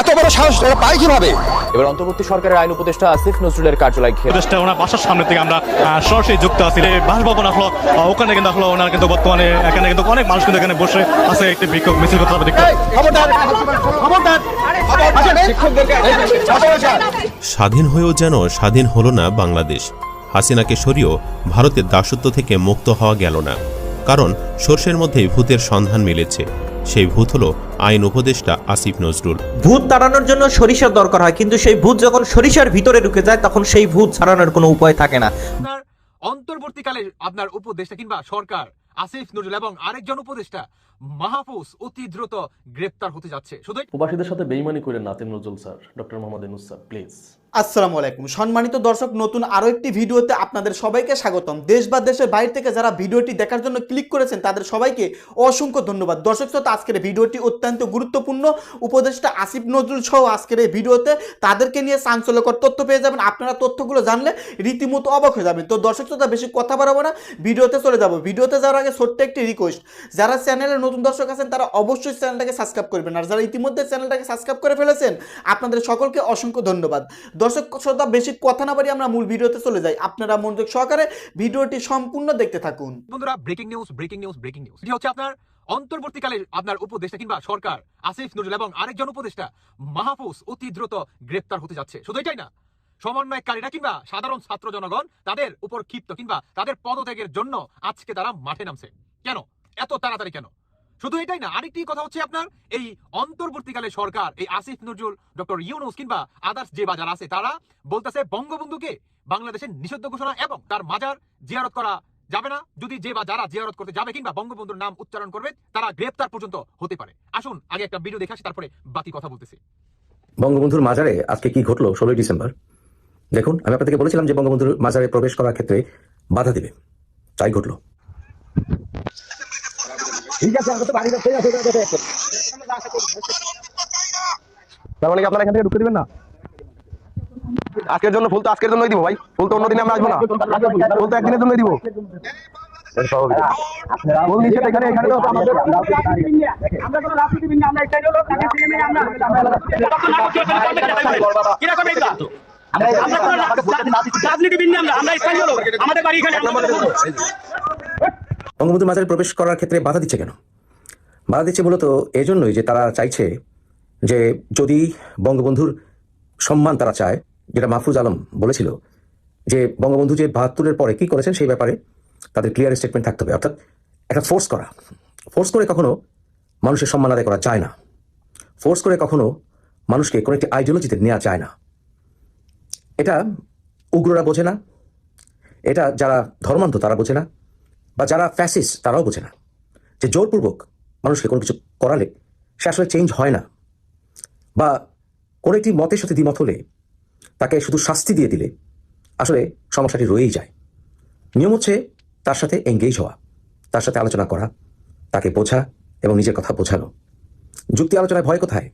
এত বড় সাহস ওরা পায় কীভাবে? এবার অন্তর্বর্তী সরকারের আইন উপদেষ্টা আসিফ নজরুলের কার্যালয় ঘেরা উপদেষ্টা ওনার বাসার সামনে থেকে আমরা সরাসরি যুক্ত আছি। বাসভবন আসলো ওখানে কিন্তু আসলো ওনার কিন্তু বর্তমানে এখানে কিন্তু অনেক মানুষ কিন্তু এখানে বসে আছে একটি বিক্ষোভ মিছিল করতে হবে স্বাধীন হয়েও যেন স্বাধীন হলো না বাংলাদেশ হাসিনাকে সরিয়েও ভারতের দাসত্ব থেকে মুক্ত হওয়া গেল না। কারণ সর্ষের মধ্যেই ভূতের সন্ধান মিলেছে। সেই ভূত হলো আইন উপদেষ্টা আসিফ নজরুল। ভূত তাড়ানোর জন্য সরিষার দরকার হয় কিন্তু সেই ভূত যখন সরিষার ভিতরে ঢুকে যায় তখন সেই ভূত ছাড়ানোর কোনো উপায় থাকে না। অন্তর্বর্তীকালে আপনার উপদেষ্টা কিংবা সরকার আসিফ নজরুল এবং আরেকজন উপদেষ্টা মাহফুজ অতি দ্রুত গ্রেপ্তার হতে যাচ্ছে। শুধু প্রবাসীদের সাথে বেইমানি করেন নাতিম Nazrul sir doctor Mohammad Yunus sir please. আসসালামু আলাইকুম। সম্মানিত দর্শক, নতুন আরও একটি ভিডিওতে আপনাদের সবাইকে স্বাগতম। দেশ বা দেশের বাইরে থেকে যারা ভিডিওটি দেখার জন্য ক্লিক করেছেন, তাদের সবাইকে অসংখ্য ধন্যবাদ। দর্শক, শ্রোতা, আজকের ভিডিওটি অত্যন্ত গুরুত্বপূর্ণ। উপদেষ্টা আসিফ নজরুল সহ আজকের এই ভিডিওতে তাদেরকে নিয়ে চাঞ্চল্যকর তথ্য পেয়ে যাবেন। আপনারা তথ্যগুলো জানলে রীতিমতো অবাক হয়ে যাবেন। তো দর্শক, শ্রোতা, বেশি কথা বাড়াবো না। ভিডিওতে চলে যাব। ভিডিওতে যাওয়ার আগে ছোট্ট একটি রিকোয়েস্ট যারা চ্যানেলে নতুন দর্শক আছেন, তারা অবশ্যই চ্যানেলটাকে সাবস্ক্রাইব করবেন। আর যারা ইতিমধ্যে চ্যানেলটাকে সাবস্ক্রাইব করে ফেলেছেন, আপনাদের সকলকে অসংখ্য ধন্যবাদ। দর্শক শ্রোতা, বেশি কথা না বাড়ি আমরা মূল ভিডিওতে চলে যাই। আপনারা মনোযোগ সহকারে ভিডিওটি সম্পূর্ণ দেখতে থাকুন। বন্ধুরা breaking news breaking news breaking news এটি হচ্ছে আপনার অন্তর্বর্তীকালে আপনার উপদেষ্টা কিংবা সরকার, আসিফ নজরুল এবং আরেকজন উপদেষ্টা মাহফুজ অতি দ্রুত গ্রেপ্তার হতে যাচ্ছে। শুধু এটাই না, সমন্বয়কারীরা কিংবা সাধারণ ছাত্র জনগণ তাদের উপর ক্ষিপ্ত কিংবা তাদের পদত্যাগের জন্য আজকে তারা মাঠে নামছে। কেন? এত তাড়াতাড়ি কেন? শুধু এটাই না, আরেকটি কথা হচ্ছে আপনার এই অন্তর্বর্তীকালে সরকার, এই আসিফ নজরুল, ডক্টর ইউনুস কিংবা আদার্স যে বাজার আছে, তারা বলতেছে বঙ্গবন্ধুকে বাংলাদেশের নিষিদ্ধ ঘোষণা এবং তার মাজার জিয়ারত করা যাবে না। যদি যে বা যারা জিয়ারত করতে যাবে কিংবা বঙ্গবন্ধুর নাম উচ্চারণ করবে, তারা গ্রেপ্তার পর্যন্ত হতে পারে। আসুন, আগে একটা ভিডিও দেখে আসি, তারপরে বাকি কথা বলতেছি। বঙ্গবন্ধুর মাজারে আজকে কি ঘটলো ষোলোই ডিসেম্বর? দেখুন, আমি আপনাদেরকে বলেছিলাম যে বঙ্গবন্ধুর মাজারে প্রবেশ করার ক্ষেত্রে বাধা দিবে। তাই ঘটলো। তার মানে কি আপনারা এখান থেকে ঢুকতে দিবেন না? আজকের জন্য ফুল তো আজকের জন্যই দিব ভাই। ফুল তো অন্যদিনে আমরা আসব না। ফুল তো একদিনের জন্যই দিব। ফুল নিষেধ এখানে এখানে তো আমাদের বঙ্গবন্ধুর মাজারে প্রবেশ করার ক্ষেত্রে বাধা দিচ্ছে কেন? বাধা দিচ্ছে মূলত এই জন্যই যে তারা চাইছে যে যদি বঙ্গবন্ধুর সম্মান তারা চায়, যেটা মাহফুজ আলম বলেছিল, যে বঙ্গবন্ধু যে বাহাত্তরের পরে কি করেছেন সেই ব্যাপারে তাদের ক্লিয়ার স্টেটমেন্ট থাকতে হবে। অর্থাৎ একটা ফোর্স করা। ফোর্স করে কখনো মানুষের সম্মান আদায় করা যায় না। ফোর্স করে কখনো মানুষকে কোনো একটি আইডিওলজিতে নেওয়া যায় না। এটা উগ্ররা বোঝে না। এটা যারা ধর্মান্ধ তারা বোঝে না। বা যারা ফ্যাসিস তারাও বোঝে না। যে জোরপূর্বক মানুষকে কোনো কিছু করালে সে আসলে চেঞ্জ হয় না। বা কোনো একটি মতের সাথে দ্বিমত হলে তাকে শুধু শাস্তি দিয়ে দিলে আসলে সমস্যাটি রয়েই যায়। নিয়ম হচ্ছে তার সাথে এঙ্গেজ হওয়া, তার সাথে আলোচনা করা, তাকে বোঝা এবং নিজের কথা বোঝানো। যুক্তি আলোচনায় ভয় কোথায়?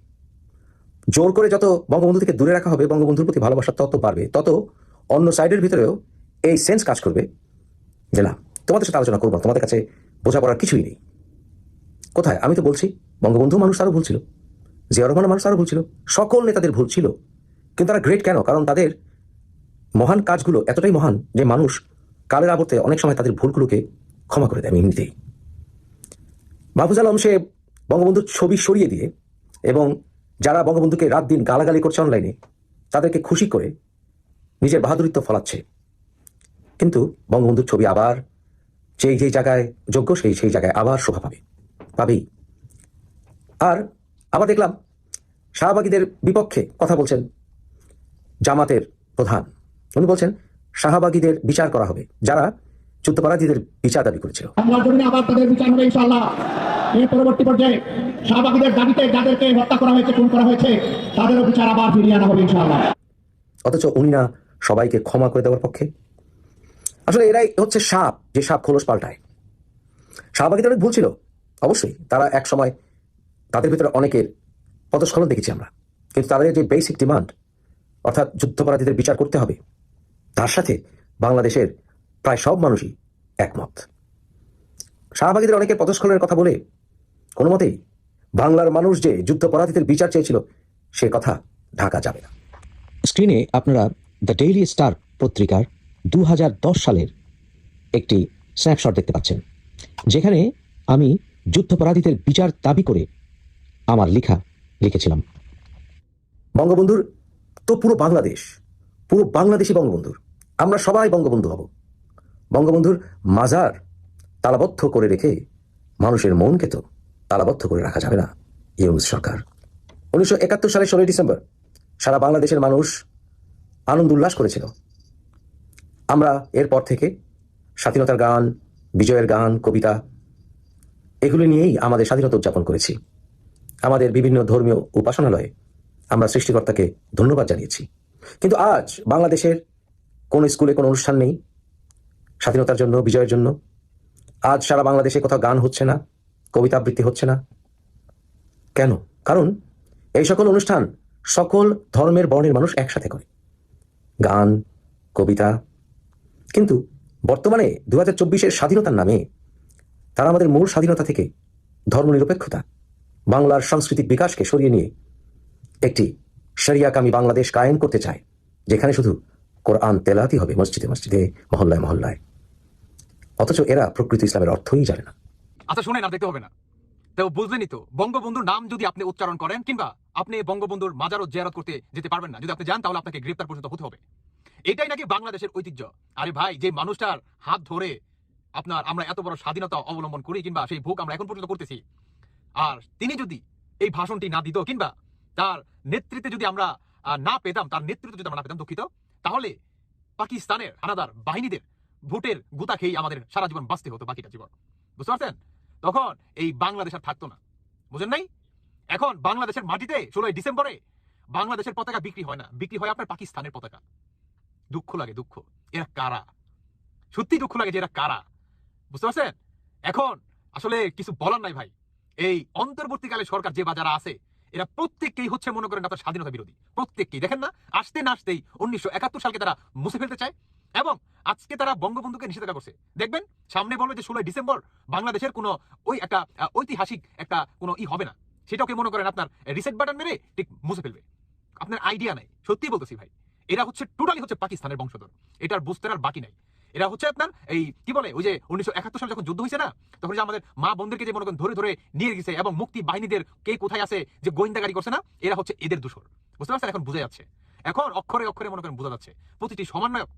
জোর করে যত বঙ্গবন্ধু থেকে দূরে রাখা হবে, বঙ্গবন্ধুর প্রতি ভালোবাসা তত বাড়বে, তত অন্য সাইডের ভিতরেও এই সেন্স কাজ করবে যে না তোমাদের সাথে আলোচনা করব তোমাদের কাছে বোঝা বোঝাপড়ার কিছুই নেই। কোথায়? আমি তো বলছি, বঙ্গবন্ধু মানুষ তারও ভুল ছিল, জিয়া রহমান মানুষ তারও ভুল ছিল, সকল নেতাদের ভুল ছিল, কিন্তু তারা গ্রেট কেন? কারণ তাদের মহান কাজগুলো এতটাই মহান যে মানুষ কালের আবর্তে অনেক সময় তাদের ভুলগুলোকে ক্ষমা করে দেয় আমি এমনিতেই। মাহফুজ আলম সে বঙ্গবন্ধুর ছবি সরিয়ে দিয়ে এবং যারা বঙ্গবন্ধুকে রাত দিন গালাগালি করছে অনলাইনে তাদেরকে খুশি করে নিজের বাহাদুরিত্ব ফলাচ্ছে। কিন্তু বঙ্গবন্ধুর ছবি আবার যেই যেই জায়গায় যোগ্য সেই সেই জায়গায় আবার শোভা পাবে পাবেই। আর আবার দেখলাম শাহবাগীদের বিপক্ষে কথা বলছেন জামাতের প্রধান। উনি বলছেন শাহবাগীদের বিচার করা হবে। যারা যুদ্ধপরাধীদের বিচার দাবি করেছিল। আবার তাদের বিচার হবে ইনশাআল্লাহ। এই পরবর্তী পর্যায়ে শাহবাগীদের দাবিতে যাদেরকে হত্যা করা হয়েছে খুন করা হয়েছে তাদেরও বিচার আবার ফিরিয়ে আনা হবে অথচ উনি না সবাইকে ক্ষমা করে দেওয়ার পক্ষে। আসলে এরাই হচ্ছে সাপ, যে সাপ খোলস পাল্টায়। শাহবাগীদের অনেক ভুল ছিল, অবশ্যই। তারা এক সময় তাদের ভিতরে অনেকের পদস্খলন দেখেছি আমরা। কিন্তু তাদের যে বেসিক ডিমান্ড অর্থাৎ যুদ্ধপরাধীদের বিচার করতে হবে, তার সাথে বাংলাদেশের প্রায় সব মানুষই একমত। শাহবাগীদের অনেকের পদস্খলনের কথা বলে কোনো মতেই বাংলার মানুষ যে যুদ্ধপরাধীদের বিচার চেয়েছিল, সে কথা ঢাকা যাবে না। স্ক্রিনে আপনারা দ্য ডেইলি স্টার পত্রিকার দু হাজার দশ সালের একটি স্ন্যাপশট দেখতে পাচ্ছেন, যেখানে আমি যুদ্ধাপরাধীদের বিচার দাবি করে আমার লেখা লিখেছিলাম। বঙ্গবন্ধুর তো পুরো বাংলাদেশ, পুরো বাংলাদেশি বঙ্গবন্ধুর। আমরা সবাই বঙ্গবন্ধু হব। বঙ্গবন্ধুর মাজার তালাবদ্ধ করে রেখে মানুষের মনকে তো তালাবদ্ধ করে রাখা যাবে না, ইউনুস সরকার। উনিশশো একাত্তর সালের ষোলোই ডিসেম্বর সারা বাংলাদেশের মানুষ আনন্দ উল্লাস করেছিল। আমরা এরপর থেকে স্বাধীনতার গান, বিজয়ের গান, কবিতা, এগুলি নিয়েই আমাদের স্বাধীনতা উদযাপন করেছি। আমাদের বিভিন্ন ধর্মীয় উপাসনালয়ে আমরা সৃষ্টিকর্তাকে ধন্যবাদ জানিয়েছি। কিন্তু আজ বাংলাদেশের কোন স্কুলে কোনো অনুষ্ঠান নেই, স্বাধীনতার জন্য, বিজয়ের জন্য। আজ সারা বাংলাদেশে কোথাও গান হচ্ছে না কবিতা আবৃত্তি হচ্ছে না। কেন? কারণ এই সকল অনুষ্ঠান সকল ধর্মের বর্ণের মানুষ একসাথে করে। গান, কবিতা কিন্তু বর্তমানে দু হাজার চব্বিশের স্বাধীনতার নামে তারা আমাদের মূল স্বাধীনতা থেকে ধর্মনিরপেক্ষতা, বাংলার সাংস্কৃতিক বিকাশকে সরিয়ে নিয়ে একটি শরিয়াকামী বাংলাদেশ কায়েম করতে চায়, যেখানে শুধু কোরআন তেলাতি হবে মসজিদে মসজিদে, মহল্লায় মহল্লায়। অথচ এরা প্রকৃতি ইসলামের অর্থই জানে না। আচ্ছা শুনেন আর দেখতে হবে না। তো বুঝলেনই তো, বঙ্গবন্ধুর নাম যদি আপনি উচ্চারণ করেন কিংবা আপনি বঙ্গবন্ধুর মাজারও জিয়ারত করতে যেতে পারবেন না, যদি আপনি যান তাহলে আপনাকে গ্রেপ্তার পর্যন্ত হতে হবে। এটাই নাকি বাংলাদেশের ঐতিহ্য? আরে ভাই, যে মানুষটার হাত ধরে আপনার আমরা এত বড় স্বাধীনতা অবলম্বন করি কিংবা সেই ভোগ আমরা এখন পর্যন্ত করতেছি, আর তিনি যদি এই ভাষণটি না দিত কিংবা তার নেতৃত্বে যদি আমরা না পেতাম, তার নেতৃত্ব যদি আমরা না পেতাম দুঃখিত, তাহলে পাকিস্তানের হানাদার বাহিনীদের ভোটের গুতা খেয়ে আমাদের সারা জীবন বাঁচতে হতো বাকিটা জীবন। বুঝতে পারছেন? তখন এই বাংলাদেশ আর থাকতো না। বুঝেন নাই? এখন বাংলাদেশের মাটিতে ষোলোই ডিসেম্বরে বাংলাদেশের পতাকা বিক্রি হয় না। বিক্রি হয় আপনার পাকিস্তানের পতাকা। দুঃখ লাগে, দুঃখ। এরা কারা? সত্যি দুঃখ লাগে যে এরা কারা? বুঝতে পারছেন? এখন আসলে কিছু বলার নাই ভাই। এই অন্তর্বর্তীকালে সরকার যে বাজারা আছে, এরা প্রত্যেককেই হচ্ছে মনে করেন আপনার স্বাধীনতা বিরোধী। প্রত্যেককেই। দেখেন না, আসতে না আসতেই উনিশশো একাত্তর সালকে তারা মুছে ফেলতে চায় এবং আজকে তারা বঙ্গবন্ধুকে নিষেধাজ্ঞা করছে। দেখবেন, সামনে বলবে যে ষোলোই ডিসেম্বর বাংলাদেশের কোনো ওই একটা ঐতিহাসিক একটা কোনো ই হবে না। সেটাকে মনে করেন আপনার রিসেট বাটন মেরে ঠিক মুছে ফেলবে। আপনার আইডিয়া নাই। সত্যি বলতেছি ভাই। এরা হচ্ছে টোটালি হচ্ছে পাকিস্তানের বংশধর। এটার বুঝতে আর বাকি নাই। এরা হচ্ছে আপনার এই কি বলে, ওই যে উনিশশো একাত্তর সালে যখন যুদ্ধ হয়েছে না, তখন যে আমাদের মা বোনদেরকে যে মনে করেন ধরে ধরে নিয়ে গেছে এবং মুক্তি বাহিনীদের কে কোথায় আছে, যে গোয়েন্দাগারি করছে না, এরা হচ্ছে এদের দূষর। বুঝতে পারছেন? এখন বোঝা যাচ্ছে। এখন অক্ষরে অক্ষরে মনে করেন বোঝা যাচ্ছে। প্রতিটি সমন্বয়ক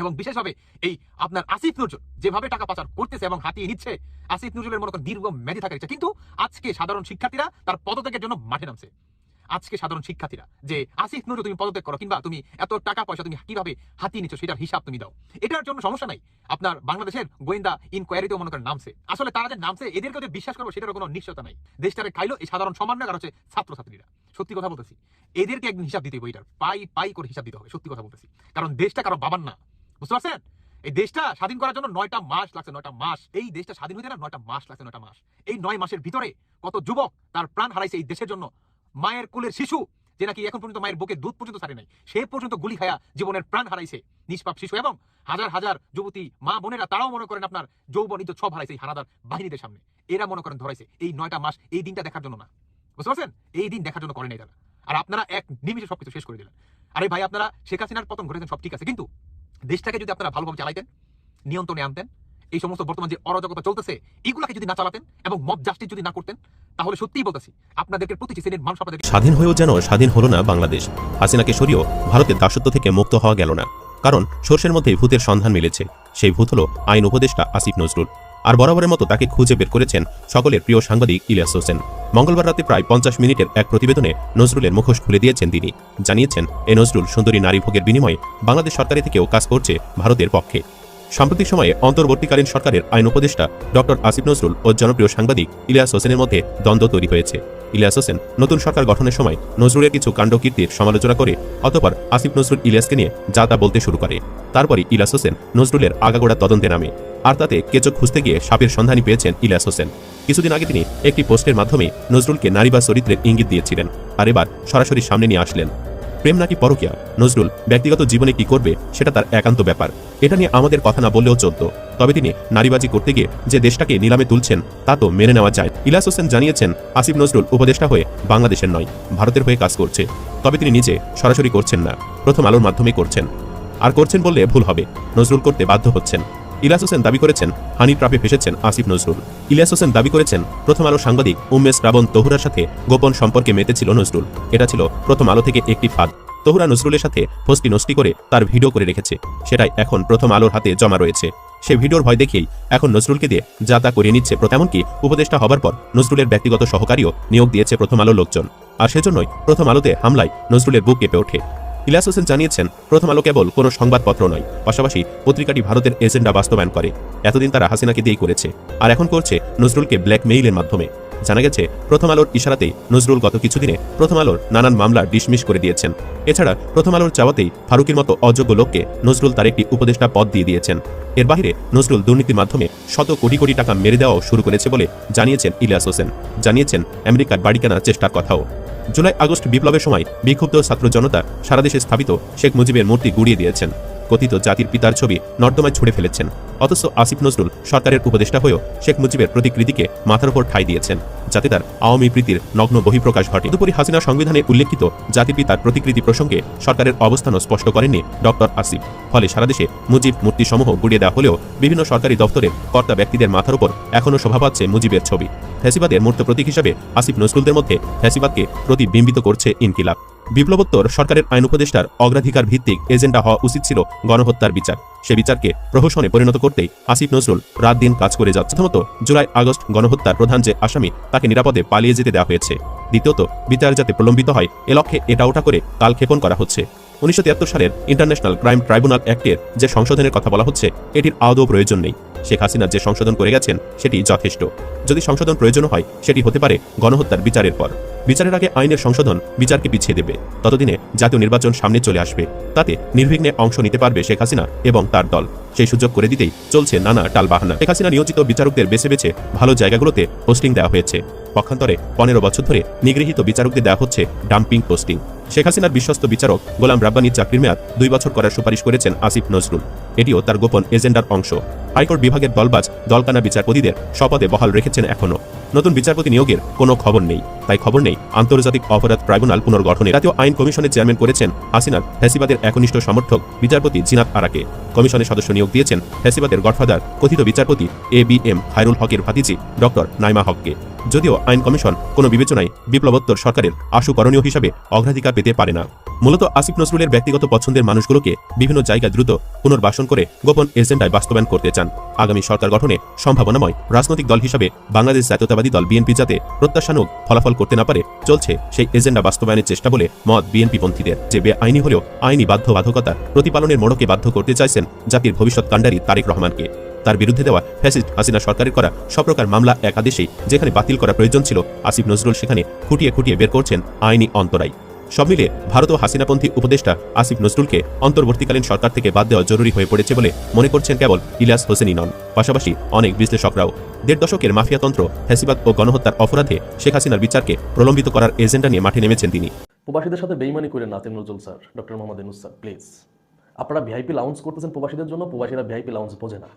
এবং বিশেষভাবে এই আপনার আসিফ নজরুল যেভাবে টাকা পাচার করতেছে এবং হাতিয়ে নিচ্ছে, আসিফ নজরুলের মনে করেন দীর্ঘ থাকার ইচ্ছা। কিন্তু আজকে সাধারণ শিক্ষার্থীরা তার পদত্যাগের জন্য মাঠে নামছে। আজকে সাধারণ শিক্ষার্থীরা যে, আসিফ নজরুল তুমি পদত্যাগ করো কিংবা তুমি এত টাকা পয়সা তুমি কীভাবে হাতিয়ে নিচ্ছ সেটার হিসাব তুমি দাও। এটার জন্য সমস্যা নাই। আপনার বাংলাদেশের গোয়েন্দা ইনকোয়ারিতেও মনে করেন নামছে। আসলে তারা যে নামছে এদেরকে যে বিশ্বাস করব সেটার কোনো নিশ্চয়তা নাই। দেশটারে খাইলো এই সাধারণ সমন্বয় আর হচ্ছে ছাত্রছাত্রীরা। সত্যি কথা বলতেছি, এদেরকে একদিন হিসাব দিতে হবে পাই পাই করে হিসাব দিতে হবে, সত্যি কথা বলতেছি। কারণ দেশটা কারও বাবার না। বুঝতে পারছেন? এই দেশটা স্বাধীন করার জন্য নয়টা মাস লাগছে, নয়টা মাস। এই দেশটা স্বাধীন হইতে না, নয়টা মাস লাগছে, নয়টা মাস। এই নয় মাসের ভিতরে কত যুবক তার প্রাণ হারাইছে এই দেশের জন্য। মায়ের কুলের শিশু, যে নাকি এখন পর্যন্ত মায়ের বুকে দুধ পর্যন্ত ছাড়ে নাই, সে পর্যন্ত গুলি খায়া জীবনের প্রাণ হারাইছে, নিষ্পাপ শিশু। এবং হাজার হাজার যুবতী মা বোনেরা, তারাও মনে করেন আপনার যৌবন ইজ্জত সব হারাইছে হানাদার বাহিনীদের সামনে। এরা মনে করেন ধরাইছে, এই নয়টা মাস এই দিনটা দেখার জন্য না। বুঝতে পারছেন? এই দিন দেখার জন্য করেন তারা। আর আপনারা এক নিমিষে সবকিছু শেষ করে দিলেন। আরে ভাই, আপনারা শেখ হাসিনার পতন ঘটেছেন সব ঠিক আছে, কিন্তু দেশটাকে যদি আপনারা ভালোভাবে চালাইতেন, নিয়ন্ত্রণে আনতেন এই সমস্ত বর্তমান যে অরাজকতা চলতেছে, এগুলাকে যদি না চালাতেন এবং মব জাস্টিস যদি না করতেন, তাহলে সত্যিই বলতেছি, আপনাদেরকে প্রতিটি শ্রেণির মানুষ আপনাদের স্বাধীন হয়েও যেন স্বাধীন হলো না বাংলাদেশ, হাসিনাকে সরিয়েও ভারতের দাসত্ব থেকে মুক্ত হওয়া গেল না। কারণ সর্ষের মধ্যেই ভূতের সন্ধান মিলেছে, সেই ভূত হলো আইন উপদেষ্টা আসিফ নজরুল। আর বরাবরের মতো তাকে খুঁজে বের করেছেন সকলের প্রিয় সাংবাদিক ইলিয়াস হোসেন। মঙ্গলবার রাতে প্রায় পঞ্চাশ মিনিটের এক প্রতিবেদনে নজরুলের মুখোশ খুলে দিয়েছেন তিনি। জানিয়েছেন, এ নজরুল সুন্দরী নারী ভোগের বিনিময়ে বাংলাদেশ সরকারি থেকেও কাজ করছে ভারতের পক্ষে। সাম্প্রতিক সময়ে অন্তর্বর্তীকালীন সরকারের আইন উপদেষ্টা ডক্টর আসিফ নজরুল ও জনপ্রিয় সাংবাদিক ইলিয়াস হোসেনের মধ্যে দ্বন্দ্ব তৈরি হয়েছে। ইলিয়াস হোসেন নতুন সরকার গঠনের সময় নজরুলের কিছু কাণ্ডকীর্তির সমালোচনা করে অতপর আসিফ নজরুল ইলিয়াসকে নিয়ে যা তা বলতে শুরু করে। তারপরই ইলিয়াস হোসেন নজরুলের আগাগোড়া তদন্তে নামে। আর তাতে কেচো খুঁজতে গিয়ে সাপের সন্ধানী পেয়েছেন ইলিয়াস হোসেন। কিছুদিন আগে তিনি একটি পোস্টের মাধ্যমে নজরুলকে নারী বা চরিত্রের ইঙ্গিত দিয়েছিলেন। আর এবার সরাসরি সামনে নিয়ে আসলেন। প্রেম নাকি পরকিয়া? নজরুল, ব্যক্তিগত জীবনে কি করবে সেটা তার একান্ত ব্যাপার। এটা নিয়ে আমাদের কথা না বললেও চলত। তবে তিনি নারীবাজি করতে গিয়ে যে দেশটাকে নিলামে তুলছেন, তা তো মেনে নেওয়া যায়। ইলাস হোসেন জানিয়েছেন, আসিফ নজরুল উপদেষ্টা হয়ে বাংলাদেশের নয়, ভারতের হয়ে কাজ করছে। তবে তিনি নিজে সরাসরি করছেন না, প্রথম আলোর মাধ্যমে করছেন। আর করছেন বললে ভুল হবে, নজরুল করতে বাধ্য হচ্ছেন। ইলিয়াস হোসেন দাবি করেছেন হানি ট্রাপে ফেসেছেন আসিফ নজরুল। ইলিয়াস হোসেন দাবি করেছেন, প্রথম আলো সাংবাদিক উমেশ রাবণ তহুরার সাথে গোপন সম্পর্কে মেতেছিল নজরুল। এটা ছিল প্রথম আলো থেকে একটি ফাঁদ। তহুরা নজরুলের সাথে ফস্টি নষ্টি করে তার ভিডিও করে রেখেছে। সেটাই এখন প্রথম আলোর হাতে জমা রয়েছে। সে ভিডিওর ভয় দেখেই এখন নজরুলকে দিয়ে যা তা করিয়ে নিচ্ছে এমনকি উপদেষ্টা হবার পর নজরুলের ব্যক্তিগত সহকারীও নিয়োগ দিয়েছে প্রথম আলো লোকজন। আর সেজন্যই প্রথম আলোতে হামলায় নজরুলের বুক কেঁপে ওঠে। ইলিয়াস হোসেন জানিয়েছেন, প্রথম আলো কেবল কোনো সংবাদপত্র নয়, পাশাপাশি পত্রিকাটি ভারতের এজেন্ডা বাস্তবায়ন করে। এতদিন তারা হাসিনাকে দিয়েই করেছে, আর এখন করছে নজরুলকে ব্ল্যাকমেইলের মাধ্যমে। জানা গেছে, প্রথম আলোর ইশারাতেই নজরুল গত কিছুদিনে প্রথম আলোর নানান মামলা ডিসমিস করে দিয়েছেন। এছাড়া প্রথম আলোর চাওয়াতেই ফারুকের মতো অযোগ্য লোককে নজরুল তার একটি উপদেষ্টা পদ দিয়ে দিয়েছেন। এর বাইরে নজরুল দুর্নীতির মাধ্যমে শত কোটি কোটি টাকা মেরে দেওয়াও শুরু করেছে বলে জানিয়েছেন ইলিয়াস হোসেন। জানিয়েছেন আমেরিকার বাড়ি কেনার চেষ্টার কথাও। জুলাই আগস্ট বিপ্লবের সময় বিক্ষুব্ধ ছাত্র জনতা সারাদেশে স্থাপিত শেখ মুজিবের মূর্তি গুড়িয়ে দিয়েছেন। কথিত জাতির পিতার ছবি নর্দমায় ছুড়ে ফেলেছেন। অথচ আসিফ নজরুল সরকারের উপদেষ্টা হয়েও শেখ মুজিবের প্রতিকৃতিকে মাথার উপর ঠাই দিয়েছেন, যাতে তার আওয়ামী প্রীতির নগ্ন বহিঃপ্রকাশ ঘটে। তদুপরি হাসিনা সংবিধানে উল্লেখিত জাতির পিতার প্রতিকৃতি প্রসঙ্গে সরকারের অবস্থানও স্পষ্ট করেননি ডক্টর আসিফ। ফলে সারা দেশে মুজিব মূর্তিসমূহ গুড়িয়ে দেওয়া হলেও বিভিন্ন সরকারি দপ্তরের কর্তা ব্যক্তিদের মাথার উপর এখনও শোভা পাচ্ছে মুজিবের ছবি। ফ্যাসিবাদের মূর্ত প্রতীক হিসেবে আসিফ নজরুলদের মধ্যে ফ্যাসিবাদকে প্রতিবিম্বিত করছে ইনকিলাব। বিপ্লবোত্তর সরকারের আইন উপদেষ্টার অগ্রাধিকার ভিত্তিক এজেন্ডা হওয়া উচিত ছিল গণহত্যার বিচার। সে বিচারকে প্রহসনে পরিণত করতেই আসিফ নজরুল রাত দিন কাজ করে যাচ্ছে। প্রথমত, জুলাই, আগস্ট গণহত্যার প্রধান যে আসামি, তাকে নিরাপদে পালিয়ে যেতে দেওয়া হয়েছে। দ্বিতীয়ত, বিচার যাতে প্রলম্বিত হয়, এ লক্ষ্যে এটা ওটা করে কালক্ষেপণ করা হচ্ছে। উনিশশো তিয়াত্তর সালের ইন্টারন্যাশনাল ক্রাইম ট্রাইব্যুনাল অ্যাক্টের যে সংশোধনের কথা বলা হচ্ছে, এটির আদৌ প্রয়োজন নেই। শেখ হাসিনা যে সংশোধন করে গেছেন, সেটি যথেষ্ট। যদি সংশোধন প্রয়োজন হয়, সেটি হতে পারে গণহত্যার বিচারের পর। বিচারের আগে আইনের সংশোধন বিচারকে পিছিয়ে দেবে। ততদিনে জাতীয় নির্বাচন সামনে চলে আসবে। তাতে নির্বিঘ্নে অংশ নিতে পারবে শেখ হাসিনা এবং তার দল। সেই সুযোগ করে দিতেই চলছে নানা টালবাহানা। শেখ হাসিনা নিয়োজিত বিচারকদের বেছে বেছে ভালো জায়গাগুলোতে পোস্টিং দেওয়া হয়েছে। পক্ষান্তরে পনেরো বছর ধরে নিগৃহীত বিচারকদের দেওয়া হচ্ছে ডাম্পিং পোস্টিং। শেখ হাসিনার বিশ্বস্ত বিচারক গোলাম রাব্বানির চাকরির মেয়াদ দুই বছর করার সুপারিশ করেছেন আসিফ নজরুল। এটিও তার গোপন এজেন্ডার অংশ। হাইকোর্ট বিভাগের দলবাজ দলকানা বিচারপতিদের শপথে বহাল রেখেছেন এখনও। নতুন বিচারপতি নিয়োগের কোনো খবর নেই। তাই খবর নেই, আন্তর্জাতিক অপরাধ ট্রাইব্যুনাল পুনর্গঠনে জাতীয় আইন কমিশনের চেয়ারম্যান করেছেন হাসিনার। ফ্যাসিবাদের একনিষ্ঠ সমর্থক বিচারপতি জিনাত আরাকে। কমিশনের সদস্য নিয়োগ দিয়েছেন ফ্যাসিবাদের গডফাদার কথিত বিচারপতি এ বি এম খায়রুল হকের ভাতিজি ডক্টর নাইমা হককে। যদিও আইন কমিশন কোনো বিবেচনায় বিপ্লবোত্তর সরকারের আশু করণীয় হিসাবে অগ্রাধিকার পেতে পারে না। মূলত আসিফ নজরুলের ব্যক্তিগত পছন্দের মানুষগুলোকে বিভিন্ন জায়গায় দ্রুত পুনর্বাসন করে গোপন এজেন্ডায় বাস্তবায়ন করতে চান। আগামী সরকার গঠনে সম্ভাবনাময় রাজনৈতিক দল হিসাবে বাংলাদেশ জাতীয়তাবাদী দল বিএনপি যাতে প্রত্যাশানুক ফলাফল করতে না পারে, চলছে সেই এজেন্ডা বাস্তবায়নের চেষ্টা বলে মত বিএনপি পন্থীদের যে বেআইনি হলেও আইনি বাধ্যবাধকতা প্রতিপালনের মোড়কে বাধ্য করতে চাইছেন জাতির ভবিষ্যৎ কাণ্ডারি তারেক রহমানকে। তার বিরুদ্ধে দেওয়া ফ্যাসিস্ট হাসিনা সরকারের করা সপ্রকার মামলা এক আদেশেই যেখানে বাতিল করা প্রয়োজন ছিল, আসিফ নজরুল সেখানে খুঁটিয়ে খুঁটিয়ে বের করছেন আইনি অন্তরায়। সব মিলে ভারত ও হাসিনাপন্থী উপদেষ্টা আসিফ নজরুলকে অন্তর্বর্তীকালীন সরকার থেকে বাদ দেওয়া জরুরি হয়ে পড়েছে বলে মনে করছেন কেবল ইলিয়াস হোসেনই নন। পাশাপাশি অনেক বিশ্লেষকরাও দেড় দশকের মাফিয়াতন্ত্র ফ্যাসিবাদ ও গণহত্যার অপরাধে শেখ হাসিনার বিচারকে প্রলম্বিত করার এজেন্ডা নিয়ে মাঠে নেমেছেন তিনি। প্রবাসীদের সাথে বেইমানি করেন নাতিম Nazrul sir, doctor Mohammad Yunus sir, please. আপনারা ভিআইপি লাউন্স করতেছেন প্রবাসীদের জন্য, প্রবাসীরা ভিআইপি লাউন্স বোঝে না।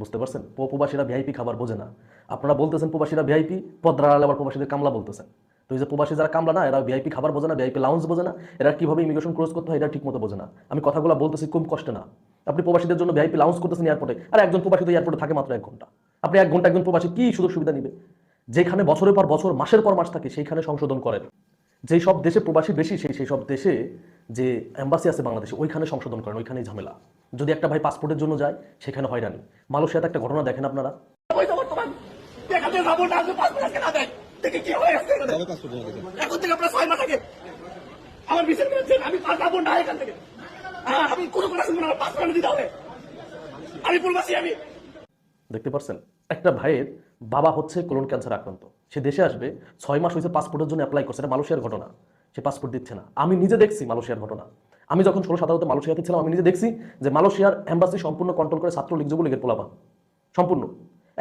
বুঝতে পারছেন? প্রবাসীরা ভিআইপি খাবার বোঝে না। আপনারা বলতেছেন প্রবাসীরা ভিআইপি পদ্রার আবার প্রবাসীদের কামলা বলতেছেন। তো এই যে প্রবাসী যারা কামলা না, এরা ভিআইপি খাবার বোঝে না ভিআইপি লাউন্স বোঝে না, এরা কীভাবে ইমিগ্রেশন ক্রস করতে হয় এটা ঠিক মতো বোঝে না। আমি কথাগুলো বলতেছি খুব কষ্ট না। আপনি প্রবাসীদের জন্য ভিআইপি লাউন্স করতেছেন এয়ারপোর্টে আর একজন প্রবাসী তো এয়ারপোর্টে থাকে মাত্র এক ঘণ্টা। আপনি এক ঘণ্টা একজন প্রবাসী কি সুযোগ সুবিধা নেবে? যেখানে বছরের পর বছর, মাসের পর মাস থাকে, সেইখানে সংশোধন করেন। যেই সব দেশে প্রবাসী বেশি, সেই সেই সব দেশে যে এম্বাসি আছে বাংলাদেশে, ওইখানে সংশোধন করেন, ওইখানেই ঝামেলা। যদি একটা ভাই পাসপোর্টের জন্য যায়, সেখানে হয়রানি। মালয়েশিয়াতে একটা ঘটনা দেখেন আপনারা। দেখতে পারছেন একটা ভাইয়ের বাবা হচ্ছে কোলন ক্যান্সার আক্রান্ত। সে দেশে আসবে, ছয় মাস হয়েছে পাসপোর্টের জন্য অ্যাপ্লাই করছে। এটা মালয়েশিয়ার ঘটনা। সে পাসপোর্ট দিচ্ছে না। আমি নিজে দেখছি মালয়েশিয়ার ঘটনা। আমি যখন ষোলো সাধারণত মালয়েশিয়াতে ছিলাম, আমি নিজে দেখছি যে মালয়েশিয়ার এম্বাসি সম্পূর্ণ কন্ট্রোল করে ছাত্রলীগ যুবলীগের পোলাপান। সম্পূর্ণ।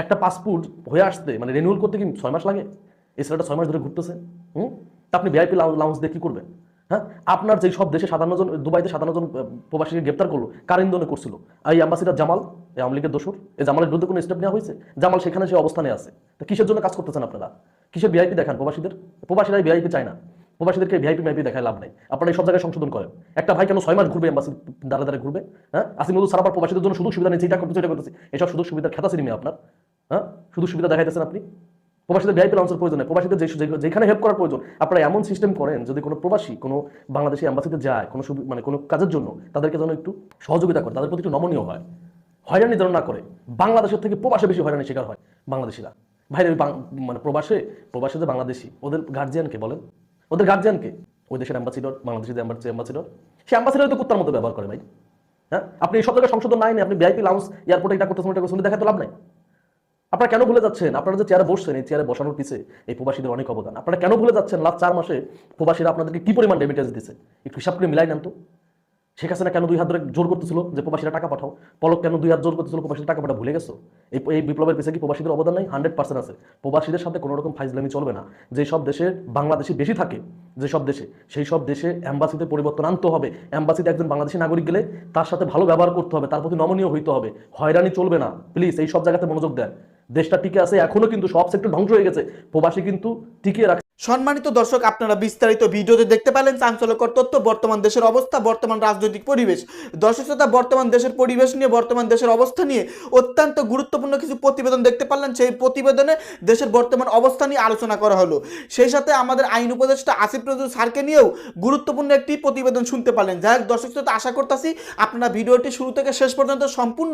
একটা পাসপোর্ট হয়ে আসতে মানে রিনিউয়াল করতে কি ছয় মাস লাগে? এই ছেলেটা ছয় মাস ধরে ঘুরতেছে। হুম? তা আপনি ভিআইপি লাউন্স দিয়ে কি করবেন? হ্যাঁ? আপনার যেই সব দেশে সাতান্ন জন, দুবাইতে সাতান্ন জন প্রবাসীকে গ্রেপ্তার করল, কার ইন্ধনে করছিল? এই অ্যাম্বাসিডার জামাল, এই আওয়ামী লীগের দোষর, এই জামালের বিরুদ্ধে কোনো স্টেপ নেওয়া হয়েছে? জামাল সেখানে সে অবস্থানে আছে। তো কিসের জন্য কাজ করতেছেন আপনারা? কিসের ভিআইপি দেখান প্রবাসীদের? প্রবাসীরা ভিআইপি চায় না। প্রবাসীদেরকে ভিআইপি মাইপি দেখায় লাভ নেই। আপনারা এই সব জায়গায় সংশোধন করেন। একটা ভাই কেন ছয় মাস ঘুরবে এম্বাসি দাঁড়া দাঁড়া ঘুরবে? হ্যাঁ? আসিমুল সারাবার প্রবাসীদের জন্য সুযোগ সুবিধা নিচ্ছে এটা করতেছে এটা করতেছে। এসব সুযোগ সুবিধার খেতা সিনেমে আপনার। হ্যাঁ? সুযোগ সুবিধা দেখাইতেছেন আপনি। প্রবাসীদের ভিআইপি লাউন্সের প্রয়োজন নেই। প্রবাসীদের যেখানে হেল্প করার প্রয়োজন, আপনারা এমন সিস্টেম করেন, যদি কোনো প্রবাসী, কোনো বাংলাদেশি অ্যাম্বাসিতে যায়, কোনো মানে কোনো কাজের জন্য, তাদেরকে যেন একটু সহযোগিতা করে, তাদের প্রতি একটু নমনীয় হয়। হয়রানি যেন না করে। বাংলাদেশের থেকে প্রবাসে বেশি হয়রানি শিকার হয় বাংলাদেশিরা। ভাইরে মানে প্রবাসে প্রবাসে যে বাংলাদেশি, ওদের গার্জিয়ানকে বলেন? ওদের গার্জিয়ানকে ওই দেশের অ্যাম্বাসিডর বাংলাদেশের অ্যাম্বাসিডর সে অ্যাম্বাসিডর তো কুত্তার মতো ব্যবহার করে ভাই। হ্যাঁ? আপনি এই সব সংশোধন নাই, আপনি ভিআইপি লাউন্স এয়ারপোর্টে এটা করতেছেন এটা করতেছেন দেখা তো লাভ নাই। আপনারা কেন ভুলে যাচ্ছেন? আপনারা যে চেয়ারে বসছেন, এই চেয়ারে বসানোর পিছে এই প্রবাসীদের অনেক অবদান। আপনারা কেন ভুলে যাচ্ছেন? লাস্ট চার মাসে প্রবাসীরা আপনাদেরকে কি পরিমাণ ডেমিটেজ দিচ্ছে একটু হিসাব করে মিলাই নেন তো। শেখ হাসিনা কেন দুই হাত ধরে জোর করতেছিল যে প্রবাসীরা টাকা পাঠাও? পলক কেন দুই হাত জোর করতেছিল প্রবাসীরা টাকা পাঠাও? ভুলে গেছো? এই এই বিপ্লবের পিছিয়ে কি প্রবাসীদের অবদান নাই? হান্ড্রেড পার্সেন্ট আছে। প্রবাসীদের সাথে কোনো রকম ফাইজলামি চলবে না। যে সব দেশে বাংলাদেশি বেশি থাকে, যে সব দেশে, সেই সব দেশে অ্যাম্বাসিতে পরিবর্তন আনতে হবে। অ্যাম্বাসিতে একজন বাংলাদেশি নাগরিক গেলে তার সাথে ভালো ব্যবহার করতে হবে, তার প্রতি নমনীয় হইতে হবে। হয়রানি চলবে না। প্লিজ, এই সব জায়গাতে মনোযোগ দেন। দেশটা টিকে আছে এখনও, কিন্তু সব সেক্টর ধ্বংস হয়ে গেছে। প্রবাসী কিন্তু টিকিয়ে রাখছে সম্মানিত দর্শক, আপনারা বিস্তারিত ভিডিওতে দেখতে পেলেন চাঞ্চল্যকর তথ্য, বর্তমান দেশের অবস্থা, বর্তমান রাজনৈতিক পরিবেশ। দর্শক শ্রোতা, বর্তমান দেশের পরিবেশ নিয়ে, বর্তমান দেশের অবস্থা নিয়ে অত্যন্ত গুরুত্বপূর্ণ কিছু প্রতিবেদন দেখতে পারলেন। সেই প্রতিবেদনে দেশের বর্তমান অবস্থা নিয়ে আলোচনা করা হলো। সেই সাথে আমাদের আইন উপদেষ্টা আসিফ নজরুল স্যারকে নিয়েও গুরুত্বপূর্ণ একটি প্রতিবেদন শুনতে পারলেন। যাই হোক, দর্শক শ্রোতা, আশা করতেছি আপনারা ভিডিওটি শুরু থেকে শেষ পর্যন্ত সম্পূর্ণ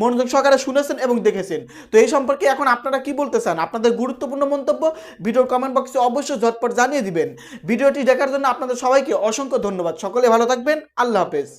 মনোযোগ সহকারে শুনেছেন এবং দেখেছেন। তো এই সম্পর্কে এখন আপনারা কি বলতে চান? আপনাদের গুরুত্বপূর্ণ মন্তব্য ভিডিওর কমেন্ট বক্সে অবশ্যই ঝটপট জানিয়ে দিবেন। ভিডিওটি দেখার জন্য আপনাদের সবাইকে অসংখ্য ধন্যবাদ। সকলে ভালো থাকবেন। আল্লাহ হাফেজ।